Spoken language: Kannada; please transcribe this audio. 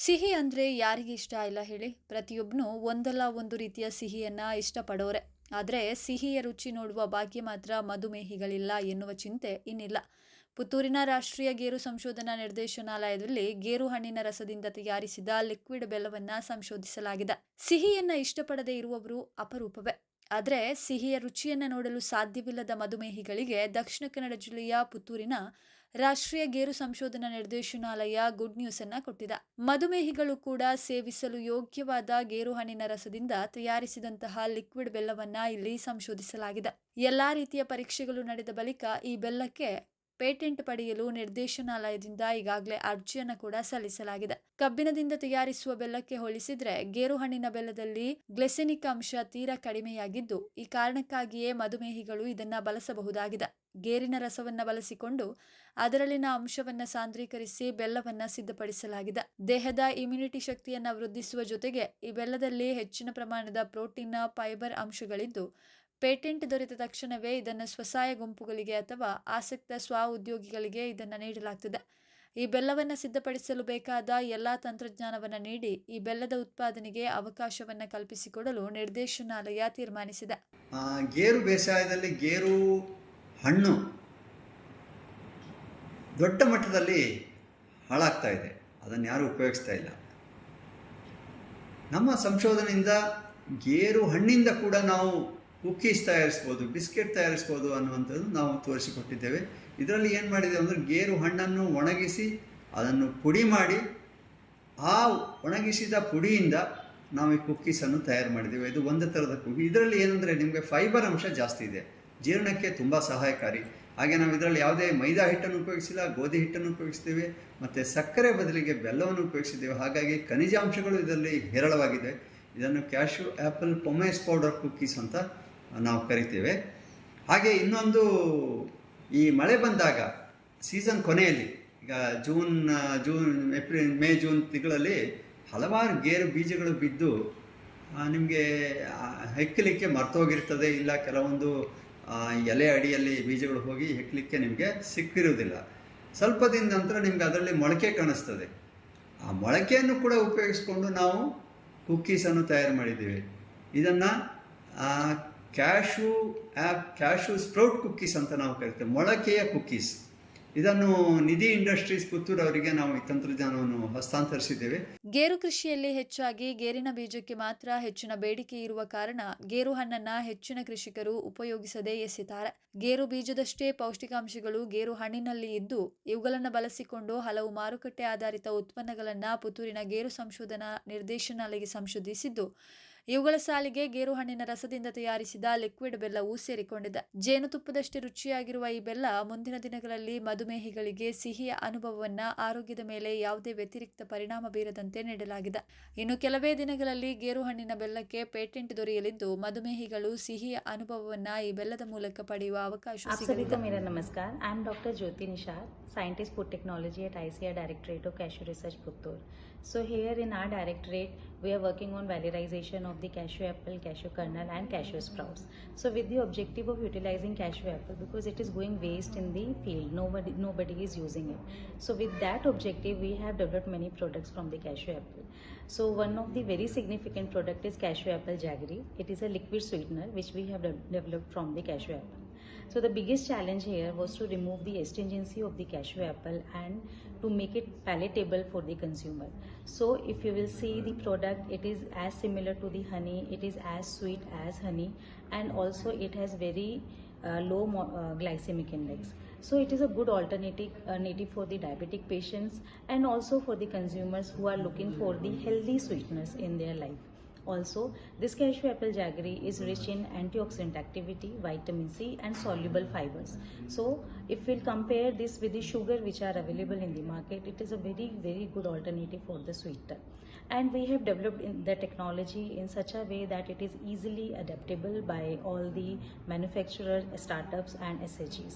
ಸಿಹಿ ಅಂದರೆ ಯಾರಿಗೆ ಇಷ್ಟ ಇಲ್ಲ ಹೇಳಿ? ಪ್ರತಿಯೊಬ್ಬನು ಒಂದಲ್ಲ ಒಂದು ರೀತಿಯ ಸಿಹಿಯನ್ನು ಇಷ್ಟಪಡೋರೆ. ಆದರೆ ಸಿಹಿಯ ರುಚಿ ನೋಡುವ ಭಾಗ್ಯ ಮಾತ್ರ ಮಧುಮೇಹಿಗಳಿಲ್ಲ ಎನ್ನುವ ಚಿಂತೆ ಇನ್ನಿಲ್ಲ. ಪುತ್ತೂರಿನ ರಾಷ್ಟ್ರೀಯ ಗೇರು ಸಂಶೋಧನಾ ನಿರ್ದೇಶನಾಲಯದಲ್ಲಿ ಗೇರು ಹಣ್ಣಿನ ರಸದಿಂದ ತಯಾರಿಸಿದ ಲಿಕ್ವಿಡ್ ಬೆಲ್ಲವನ್ನು ಸಂಶೋಧಿಸಲಾಗಿದೆ. ಸಿಹಿಯನ್ನು ಇಷ್ಟಪಡದೇ ಇರುವವರು ಅಪರೂಪವೇ. ಆದರೆ ಸಿಹಿಯ ರುಚಿಯನ್ನು ನೋಡಲು ಸಾಧ್ಯವಿಲ್ಲದ ಮಧುಮೇಹಿಗಳಿಗೆ ದಕ್ಷಿಣ ಕನ್ನಡ ಜಿಲ್ಲೆಯ ಪುತ್ತೂರಿನ ರಾಷ್ಟ್ರೀಯ ಗೇರು ಸಂಶೋಧನಾ ನಿರ್ದೇಶನಾಲಯ ಗುಡ್ ನ್ಯೂಸ್ ಅನ್ನ ಕೊಟ್ಟಿದೆ. ಮಧುಮೇಹಿಗಳು ಕೂಡ ಸೇವಿಸಲು ಯೋಗ್ಯವಾದ ಗೇರು ಹಣ್ಣಿನ ರಸದಿಂದ ತಯಾರಿಸಿದಂತಹ ಲಿಕ್ವಿಡ್ ಬೆಲ್ಲವನ್ನ ಇಲ್ಲಿ ಸಂಶೋಧಿಸಲಾಗಿದೆ. ಎಲ್ಲಾ ರೀತಿಯ ಪರೀಕ್ಷೆಗಳು ನಡೆದ ಬಳಿಕ ಈ ಬೆಲ್ಲಕ್ಕೆ ಪೇಟೆಂಟ್ ಪಡೆಯಲು ನಿರ್ದೇಶನಾಲಯದಿಂದ ಈಗಾಗಲೇ ಅರ್ಜಿಯನ್ನು ಕೂಡ ಸಲ್ಲಿಸಲಾಗಿದೆ. ಕಬ್ಬಿನದಿಂದ ತಯಾರಿಸುವ ಬೆಲ್ಲಕ್ಕೆ ಹೋಲಿಸಿದ್ರೆ ಗೇರು ಹಣ್ಣಿನ ಬೆಲ್ಲದಲ್ಲಿ ಗ್ಲೆಸೆನಿಕ್ ಅಂಶ ತೀರಾ ಕಡಿಮೆಯಾಗಿದ್ದು, ಈ ಕಾರಣಕ್ಕಾಗಿಯೇ ಮಧುಮೇಹಿಗಳು ಇದನ್ನ ಬಳಸಬಹುದಾಗಿದೆ. ಗೇರಿನ ರಸವನ್ನ ಬಳಸಿಕೊಂಡು ಅದರಲ್ಲಿನ ಅಂಶವನ್ನ ಸಾಂದ್ರೀಕರಿಸಿ ಬೆಲ್ಲವನ್ನ ಸಿದ್ಧಪಡಿಸಲಾಗಿದೆ. ದೇಹದ ಇಮ್ಯುನಿಟಿ ಶಕ್ತಿಯನ್ನ ವೃದ್ಧಿಸುವ ಜೊತೆಗೆ ಈ ಬೆಲ್ಲದಲ್ಲಿ ಹೆಚ್ಚಿನ ಪ್ರಮಾಣದ ಪ್ರೋಟೀನ್, ಫೈಬರ್ ಅಂಶಗಳಿದ್ದು ಪೇಟೆಂಟ್ ದೊರೆತ ತಕ್ಷಣವೇ ಇದನ್ನು ಸ್ವಸಹಾಯ ಗುಂಪುಗಳಿಗೆ ಅಥವಾ ಆಸಕ್ತ ಸ್ವ ಉದ್ಯೋಗಿಗಳಿಗೆ ಇದನ್ನು ನೀಡಲಾಗ್ತದೆ. ಈ ಬೆಲ್ಲವನ್ನು ಸಿದ್ಧಪಡಿಸಲು ಬೇಕಾದ ಎಲ್ಲ ತಂತ್ರಜ್ಞಾನವನ್ನು ನೀಡಿ ಈ ಬೆಲ್ಲದ ಉತ್ಪಾದನೆಗೆ ಅವಕಾಶವನ್ನು ಕಲ್ಪಿಸಿಕೊಡಲು ನಿರ್ದೇಶನಾಲಯ ತೀರ್ಮಾನಿಸಿದೆ. ಗೇರು ಬೇಸಾಯದಲ್ಲಿ ಗೇರು, ಹಣ್ಣು ದೊಡ್ಡ ಮಟ್ಟದಲ್ಲಿ ಹಾಳಾಗ್ತಾ ಇದೆ. ಅದನ್ನು ಯಾರೂ ಉಪಯೋಗಿಸ್ತಾ ಇಲ್ಲ. ನಮ್ಮ ಸಂಶೋಧನೆಯಿಂದ ಗೇರು ಹಣ್ಣಿಂದ ಕೂಡ ನಾವು ಕುಕ್ಕೀಸ್ ತಯಾರಿಸ್ಬೋದು, ಬಿಸ್ಕೆಟ್ ತಯಾರಿಸ್ಬೋದು ಅನ್ನುವಂಥದ್ದು ನಾವು ತೋರಿಸಿಕೊಟ್ಟಿದ್ದೇವೆ. ಇದರಲ್ಲಿ ಏನು ಮಾಡಿದ್ದೇವೆ ಅಂದರೆ ಗೇರು ಹಣ್ಣನ್ನು ಒಣಗಿಸಿ ಅದನ್ನು ಪುಡಿ ಮಾಡಿ, ಆ ಒಣಗಿಸಿದ ಪುಡಿಯಿಂದ ನಾವು ಈ ಕುಕ್ಕೀಸನ್ನು ತಯಾರು ಮಾಡಿದ್ದೇವೆ. ಇದು ಒಂದು ಥರದ ಕುಕ್ಕಿ ಇದರಲ್ಲಿ ಏನಂದರೆ ನಿಮಗೆ ಫೈಬರ್ ಅಂಶ ಜಾಸ್ತಿ ಇದೆ. ಜೀರ್ಣಕ್ಕೆ ತುಂಬ ಸಹಾಯಕಾರಿ. ಹಾಗೆ ನಾವು ಇದರಲ್ಲಿ ಯಾವುದೇ ಮೈದಾ ಹಿಟ್ಟನ್ನು ಉಪಯೋಗಿಸಿಲ್ಲ, ಗೋಧಿ ಹಿಟ್ಟನ್ನು ಉಪಯೋಗಿಸ್ತೇವೆ, ಮತ್ತು ಸಕ್ಕರೆ ಬದಲಿಗೆ ಬೆಲ್ಲವನ್ನು ಉಪಯೋಗಿಸಿದ್ದೇವೆ. ಹಾಗಾಗಿ ಖನಿಜಾಂಶಗಳು ಇದರಲ್ಲಿ ಹೇರಳವಾಗಿದೆ ಇದನ್ನು cashew apple pomace powder cookies ಅಂತ ನಾವು ಕರಿತೇವೆ. ಹಾಗೆ ಇನ್ನೊಂದು ಈ ಮಳೆ ಬಂದಾಗ ಸೀಸನ್ ಕೊನೆಯಲ್ಲಿ, ಈಗ June June April May June ತಿಂಗಳಲ್ಲಿ ಹಲವಾರು ಗೇರು ಬೀಜಗಳು ಬಿದ್ದು ನಿಮಗೆ ಹೆಕ್ಕಲಿಕ್ಕೆ ಮರ್ತೋಗಿರ್ತದೆ ಇಲ್ಲ ಕೆಲವೊಂದು ಎಲೆ ಅಡಿಯಲ್ಲಿ ಬೀಜಗಳು ಹೋಗಿ ಹೆಕ್ಕಲಿಕ್ಕೆ ನಿಮಗೆ ಸಿಕ್ಕಿರುವುದಿಲ್ಲ. ಸ್ವಲ್ಪ ದಿನ ನಂತರ ನಿಮ್ಗೆ ಅದರಲ್ಲಿ ಮೊಳಕೆ ಕಾಣಿಸ್ತದೆ. ಆ ಮೊಳಕೆಯನ್ನು ಕೂಡ ಉಪಯೋಗಿಸ್ಕೊಂಡು ನಾವು ಕುಕ್ಕೀಸನ್ನು ತಯಾರು ಮಾಡಿದ್ದೀವಿ. ಇದನ್ನು cashew apple cashew sprout cookies ಅಂತ ನಾವು ಕರಿತೇವೆ. ಮೊಳಕೆಯ ಕುಕ್ಕೀಸ್ ಇದನ್ನು ನಿಧಿ ಇಂಡಸ್ಟ್ರೀಸ್ ಪುತ್ತೂರು ಅವರಿಗೆ ನಾವು ಈ ತಂತ್ರಜ್ಞಾನವನ್ನು ಹಸ್ತಾಂತರಿಸಿದ್ದೇವೆ. ಗೇರು ಕೃಷಿಯಲ್ಲಿ ಹೆಚ್ಚಾಗಿ ಗೇರಿನ ಬೀಜಕ್ಕೆ ಮಾತ್ರ ಹೆಚ್ಚಿನ ಬೇಡಿಕೆ ಇರುವ ಕಾರಣ ಗೇರು ಹಣ್ಣನ್ನ ಹೆಚ್ಚಿನ ಕೃಷಿಕರು ಉಪಯೋಗಿಸದೇ ಎಸೆತಾರೆ. ಗೇರು ಬೀಜದಷ್ಟೇ ಪೌಷ್ಟಿಕಾಂಶಗಳು ಗೇರು ಹಣ್ಣಿನಲ್ಲಿ ಇದ್ದು ಇವುಗಳನ್ನು ಬಳಸಿಕೊಂಡು ಹಲವು ಮಾರುಕಟ್ಟೆ ಆಧಾರಿತ ಉತ್ಪನ್ನಗಳನ್ನ ಪುತ್ತೂರಿನ ಗೇರು ಸಂಶೋಧನಾ ನಿರ್ದೇಶನಾಲಯ ಸಂಶೋಧಿಸಿದ್ದು ಇವುಗಳ ಸಾಲಿಗೆ ಗೇರುಹಣ್ಣಿನ ರಸದಿಂದ ತಯಾರಿಸಿದ ಲಿಕ್ವಿಡ್ ಬೆಲ್ಲವೂ ಸೇರಿಕೊಂಡಿದೆ. ಜೇನುತುಪ್ಪದಷ್ಟೇ ರುಚಿಯಾಗಿರುವ ಈ ಬೆಲ್ಲ ಮುಂದಿನ ದಿನಗಳಲ್ಲಿ ಮಧುಮೇಹಿಗಳಿಗೆ ಸಿಹಿಯ ಅನುಭವವನ್ನ ಆರೋಗ್ಯದ ಮೇಲೆ ಯಾವುದೇ ವ್ಯತಿರಿಕ್ತ ಪರಿಣಾಮ ಬೀರದಂತೆ ನೀಡಲಾಗಿದೆ. ಇನ್ನು ಕೆಲವೇ ದಿನಗಳಲ್ಲಿ ಗೇರುಹಣ್ಣಿನ ಬೆಲ್ಲಕ್ಕೆ ಪೇಟೆಂಟ್ ದೊರೆಯಲಿದ್ದು ಮಧುಮೇಹಿಗಳು ಸಿಹಿಯ ಅನುಭವವನ್ನ ಈ ಬೆಲ್ಲದ ಮೂಲಕ ಪಡೆಯುವ ಅವಕಾಶ ನಮಸ್ಕಾರ. I am doctor Jyoti scientist food technology at ICAR directorate of cashew research Puttur so here in our directorate we are working on valorisation of the cashew apple, cashew kernel and cashew sprouts. So with the objective of utilizing cashew apple because it is going waste in the field, nobody nobody is using it. So with that objective we have developed many products from the cashew apple. So one of the very significant product is cashew apple jaggery. It is a liquid sweetener which we have de- developed from the cashew apple. So the biggest challenge here was to remove the astringency of the cashew apple and to make it palatable for the consumer. So if you will see the product, it is as similar to the honey, it is as sweet as honey and also it has very uh, low uh, glycemic index. So it is a good alternative uh, native for the diabetic patients and also for the consumers who are looking for the healthy sweetness in their life. Also, this cashew apple jaggery is rich in antioxidant activity, vitamin C, and soluble fibers. So, if we'll compare this with the sugar which are available in the market, it is a very, very good alternative for the sweeter. And we have developed the technology in such a way that it is easily adaptable by all the manufacturers, startups, and SHGs.